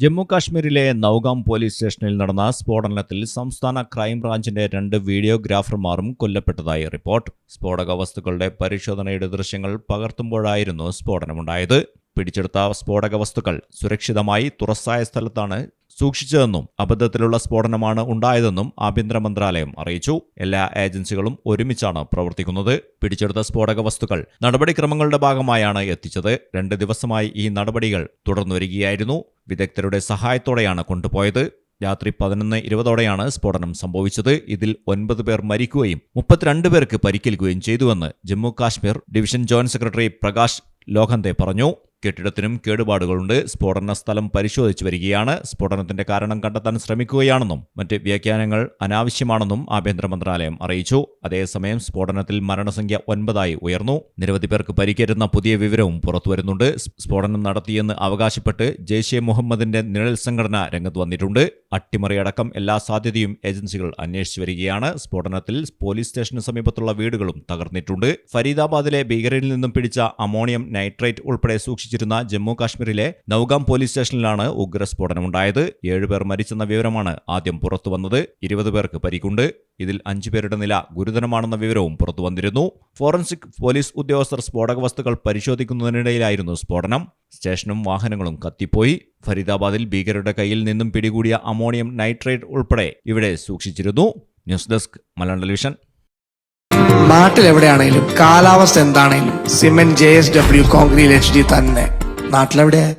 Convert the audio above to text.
ജമ്മു കാശ്മീരിലെ നൌഗാം പോലീസ് സ്റ്റേഷനിൽ നടന്ന സ്ഫോടനത്തിൽ സംസ്ഥാന ക്രൈംബ്രാഞ്ചിന്റെ രണ്ട് വീഡിയോഗ്രാഫർമാരും കൊല്ലപ്പെട്ടതായി റിപ്പോർട്ട്. സ്ഫോടക വസ്തുക്കളുടെ പരിശോധനയുടെ ദൃശ്യങ്ങൾ പകർത്തുമ്പോഴായിരുന്നു സ്ഫോടനമുണ്ടായത്. പിടിച്ചെടുത്ത സ്ഫോടക വസ്തുക്കൾ സുരക്ഷിതമായി തുറസ്സായ സ്ഥലത്താണ് സൂക്ഷിച്ചതെന്നും അബദ്ധത്തിലുള്ള സ്ഫോടനമാണ് ഉണ്ടായതെന്നും ആഭ്യന്തര മന്ത്രാലയം അറിയിച്ചു. എല്ലാ ഏജൻസികളും ഒരുമിച്ചാണ് പ്രവർത്തിക്കുന്നത്. പിടിച്ചെടുത്ത സ്ഫോടക വസ്തുക്കൾ നടപടിക്രമങ്ങളുടെ ഭാഗമായാണ് എത്തിച്ചത്. രണ്ട് ദിവസമായി ഈ നടപടികൾ തുടർന്നുവരികയായിരുന്നു. വിദഗ്ധരുടെ സഹായത്തോടെയാണ് കൊണ്ടുപോയത്. രാത്രി പതിനൊന്ന് ഇരുപതോടെയാണ് സ്ഫോടനം സംഭവിച്ചത്. ഇതിൽ ഒൻപത് പേർ മരിക്കുകയും മുപ്പത്തിരണ്ട് പേർക്ക് പരിക്കേൽക്കുകയും ചെയ്തുവെന്ന് Jammu Kashmir division joint secretary Prakash Lohante പറഞ്ഞു. കെട്ടിടത്തിനും കേടുപാടുകളുണ്ട്. സ്ഫോടന സ്ഥലം പരിശോധിച്ചു വരികയാണ്. സ്ഫോടനത്തിന്റെ കാരണം കണ്ടെത്താൻ ശ്രമിക്കുകയാണെന്നും മറ്റ് വ്യാഖ്യാനങ്ങൾ അനാവശ്യമാണെന്നും ആഭ്യന്തര മന്ത്രാലയം അറിയിച്ചു. അതേസമയം സ്ഫോടനത്തിൽ മരണസംഖ്യ ഒൻപതായി ഉയർന്നു. നിരവധി പേർക്ക് പരിക്കേറ്റുന്ന പുതിയ വിവരവും പുറത്തുവരുന്നുണ്ട് സ്ഫോടനം നടത്തിയെന്ന് അവകാശപ്പെട്ട് ജെയ്ഷെ മുഹമ്മദിന്റെ നിഴൽ സംഘടന രംഗത്ത് വന്നിട്ടുണ്ട്. അട്ടിമറിയടക്കം എല്ലാ സാധ്യതയും ഏജൻസികൾ അന്വേഷിച്ചു വരികയാണ്. സ്ഫോടനത്തിൽ പോലീസ് സ്റ്റേഷന് സമീപത്തുള്ള വീടുകളും തകർന്നിട്ടുണ്ട്. ഫരീദാബാദിലെ ഭീകരരിൽ നിന്നും പിടിച്ച അമോണിയം നൈട്രേറ്റ് ഉൾപ്പെടെ സൂക്ഷിച്ചിരുന്ന ജമ്മു കാശ്മീരിലെ നൌഗാം പോലീസ് സ്റ്റേഷനിലാണ് ഉഗ്രസ്ഫോടനമുണ്ടായത്. ഏഴുപേർ മരിച്ചെന്ന വിവരമാണ് ആദ്യം പുറത്തുവന്നത്. ഇരുപത് പേർക്ക് പരിക്കുണ്ട്. ഇതിൽ അഞ്ചു പേരുടെ നില ഗുരുതരമാണെന്ന വിവരവും പുറത്തുവന്നിരുന്നു ഫോറൻസിക് പോലീസ് ഉദ്യോഗസ്ഥർ സ്ഫോടക വസ്തുക്കൾ പരിശോധിക്കുന്നതിനിടയിലായിരുന്നു സ്ഫോടനം. സ്റ്റേഷനും വാഹനങ്ങളും കത്തിപ്പോയി. ഫരീദാബാദിൽ ഭീകരരുടെ കയ്യിൽ നിന്നും പിടികൂടിയ അമോണിയം നൈട്രേറ്റ് ഉൾപ്പെടെ ഇവിടെ സൂക്ഷിച്ചിരുന്നു. News desk Malayalam television. നാട്ടിലെവിടെയാണെങ്കിലും കാലാവസ്ഥ എന്താണെങ്കിലും cement J S W concrete H D തന്നെ. നാട്ടിലെവിടെയാ?